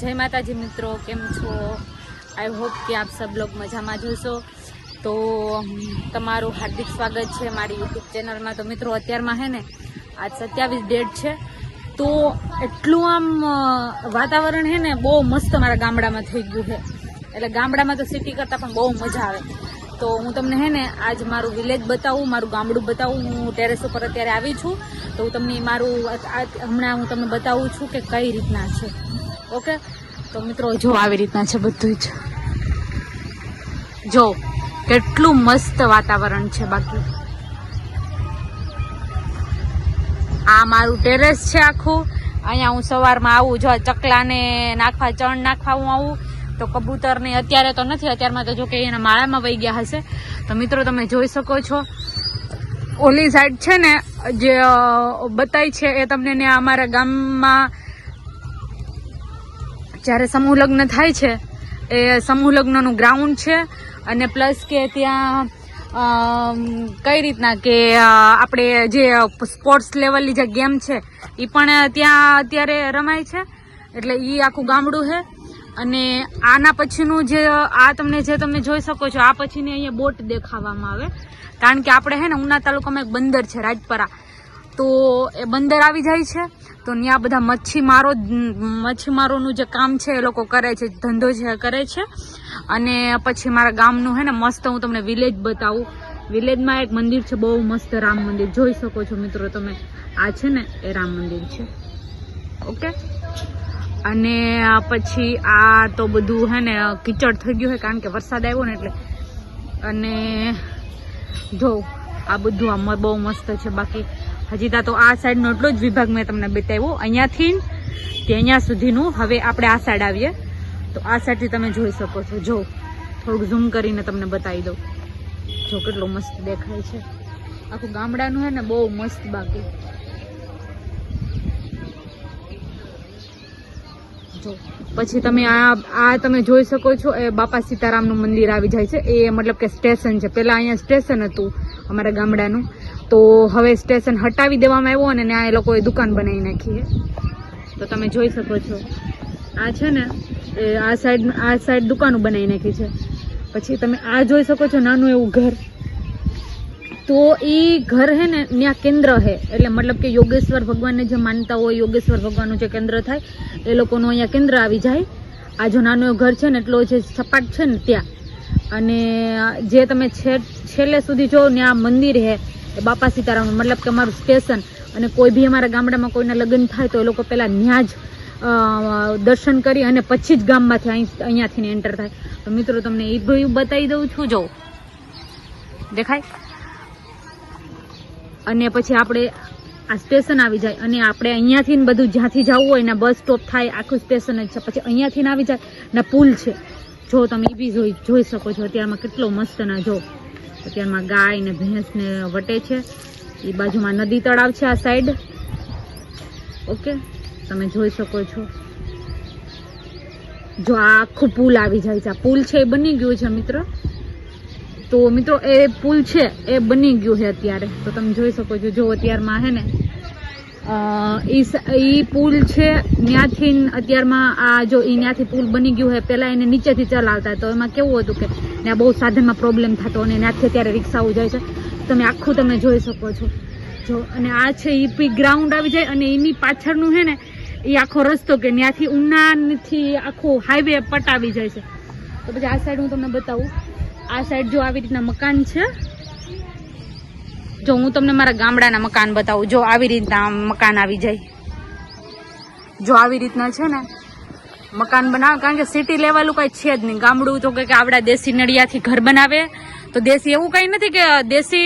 જય માતાજી મિત્રો, કેમ છો? આઈ હોપ કે આપ સબ લોગ મજામાં જોશો તો તમારું હાર્દિક સ્વાગત છે મારી યુટ્યુબ ચેનલમાં. તો મિત્રો, અત્યારમાં હે ને, આજ સત્યાવીસ ડેટ છે. તો, એટલું આમ વાતાવરણ હે ને, બહુ મસ્ત મારા ગામડામાં થઈ ગયું છે એટલે ગામડામાં તો સિટી કરતાં પણ બહુ મજા આવે. તો હું તમને હે ને આજ મારું વિલેજ બતાવું, મારું ગામડું બતાવું. હું ટેરેસ ઉપર અત્યારે આવી છું. તો હું તમને મારું હમણાં હું તમને બતાવું છું કે કઈ રીતના છે. ઓકે? તો મિત્રો, જો આવી રીતના છે બધું જ. જો, કેટલું મસ્ત વાતાવરણ છે બાકી. આ મારું ટેરેસ છે આખું. અહીંયા હું સવારમાં આવું, જો ચકલાને નાખવા, ચણ નાખવા હું આવું. તો કબૂતર ને અત્યારે તો નથી, અત્યારમાં તો જો કે એના માળામાં વહી ગયા હશે. તો મિત્રો, તમે જોઈ શકો છો. ઓલી સાઈડ છે ને, જે બતાય છે એ તમને ને અમારા ગામમાં જ્યારે સમૂહ લગ્ન થાય છે, એ સમૂહ લગ્નનું ગ્રાઉન્ડ છે. અને પ્લસ કે ત્યાં કઈ રીતના કે આપણે જે સ્પોર્ટ્સ લેવલની જે ગેમ છે એ પણ ત્યાં અત્યારે રમાય છે. એટલે એ આખું ગામડું છે. અને આના પછીનું જે, આ તમને જે તમે જોઈ શકો છો, આ પછીની અહીંયા બોટ દેખાવામાં આવે. કારણ કે આપણે હે ને, ઉના તાલુકામાં એક બંદર છે, રાજપરા. તો એ બંદર આવી જાય છે. તો ત્યાં બધા મચ્છીમારો, મચ્છીમારોનું જે કામ છે, એ લોકો કરે છે, ધંધો છે કરે છે. અને પછી મારા ગામનું હે ને, મસ્ત હું તમને વિલેજ બતાવું. વિલેજમાં એક મંદિર છે, બહુ મસ્ત રામ મંદિર. જોઈ શકો છો મિત્રો તમે. આ છે ને, એ રામ મંદિર છે. ઓકે? અને પછી આ તો બધું હે ને, કિચડ થઈ ગયું છે કારણ કે વરસાદ આવ્યો ને એટલે. અને, જો, આ બધું આમ બહુ મસ્ત છે. બાકી, હજી તા આ સાઈડનો એટલો જ વિભાગ મેં તમને બતાવ્યો. અહીંયાથી તે અહીંયા સુધીનું. હવે આપણે આ સાઈડ આવીએ. તો આ સાઈડથી તમે જોઈ શકો છો. જો, થોડુંક ઝૂમ કરીને તમને બતાવી દઉં. જો, કેટલો મસ્ત દેખાય છે. આખું ગામડાનું હે ને, બહુ મસ્ત બાકી. જો પછી તમે આ આ તમે જોઈ શકો છો, એ બાપા સીતારામનું મંદિર આવી જાય છે. એ મતલબ કે સ્ટેશન છે. પહેલાં અહીંયા સ્ટેશન હતું અમારા ગામડાનું. તો હવે સ્ટેશન હટાવી દેવામાં આવ્યું અને ત્યાં એ લોકોએ દુકાન બનાવી નાખી છે. તો તમે જોઈ શકો છો. આ છે ને, એ આ સાઈડ આ સાઈડ દુકાનો બનાવી નાખી છે. પછી તમે આ જોઈ શકો છો નાનું એવું ઘર. તો એ ઘર હે ને ત્યાં કેન્દ્ર હે. એટલે મતલબ કે યોગેશ્વર ભગવાનને જે માનતા હોય, યોગેશ્વર ભગવાનનું જે કેન્દ્ર થાય, એ લોકોનું અહીંયા કેન્દ્ર આવી જાય. આ જો નાનો ઘર છે ને, એટલો જે સપાટ છે ને ત્યાં. અને જે તમે છેલ્લે સુધી જો ત્યાં મંદિર હે બાપા સીતારામ મતલબ કે અમારું સ્ટેશન, અને કોઈ બી અમારા ગામડામાં કોઈના લગ્ન થાય તો એ લોકો પહેલાં ત્યાં જ દર્શન કરી અને પછી જ ગામમાંથી અહીં અહીંયાથી એન્ટર થાય. તો મિત્રો, તમને એ બધું બતાવી દઉં છું, જો. દેખાય? અને પછી આપણે આ સ્ટેશન આવી જાય અને આપણે અહીંયાથી બધું જ્યાંથી જવું હોય ને બસ સ્ટોપ થાય, આખું સ્ટેશન જ છે. પછી અહીંયાથી આવી જાય ને પુલ છે. જો તમે એ બી જોઈ જોઈ શકો છો, અત્યારમાં કેટલો મસ્ત ના જો, અત્યારમાં ગાય ને ભેંસ ને વટે છે. એ બાજુમાં નદી તળાવ છે આ સાઈડ ઓકે? તમે જોઈ શકો છો. જો આ આખું પુલ આવી જાય છે. આ પુલ છે એ બની ગયું છે મિત્ર. તો મિત્રો, એ પુલ છે, એ બની ગયું છે અત્યારે. તો તમે જોઈ શકો છો, જો અત્યારમાં હે ને એ પુલ છે ત્યાંથી અત્યારમાં આ જો ઈ ત્યાંથી પુલ બની ગયું છે પહેલાં એને નીચેથી ચલાવતા તો એમાં કેવું હતું કે, ત્યાં બહુ સાધનમાં પ્રોબ્લેમ થતો અને ત્યાંથી અત્યારે રિક્ષાઓ જાય છે. તમે આખું તમે જોઈ શકો છો. જો, અને આ છે ઈ પી ગ્રાઉન્ડ આવી જાય અને એની પાછળનું છે ને એ આખો રસ્તો કે ત્યાંથી ઉનાથી આખો હાઈવે પટાવી જાય છે. તો પછી આ સાઈડ હું તમને બતાવું. આ સાઈડ જો આવી રીતના મકાન છે. જો હું તમને મારા ગામડાના મકાન બતાવું, જો આવી રીતના મકાન આવી જાય. જો આવી રીતના છે ને, મકાન બનાવે, કારણ કે સિટી લેવલ કઈ છે જ નહીં. ગામડું તો કે આવડા દેશી નડિયાથી ઘર બનાવે. તો દેશી એવું કઈ નથી કે દેશી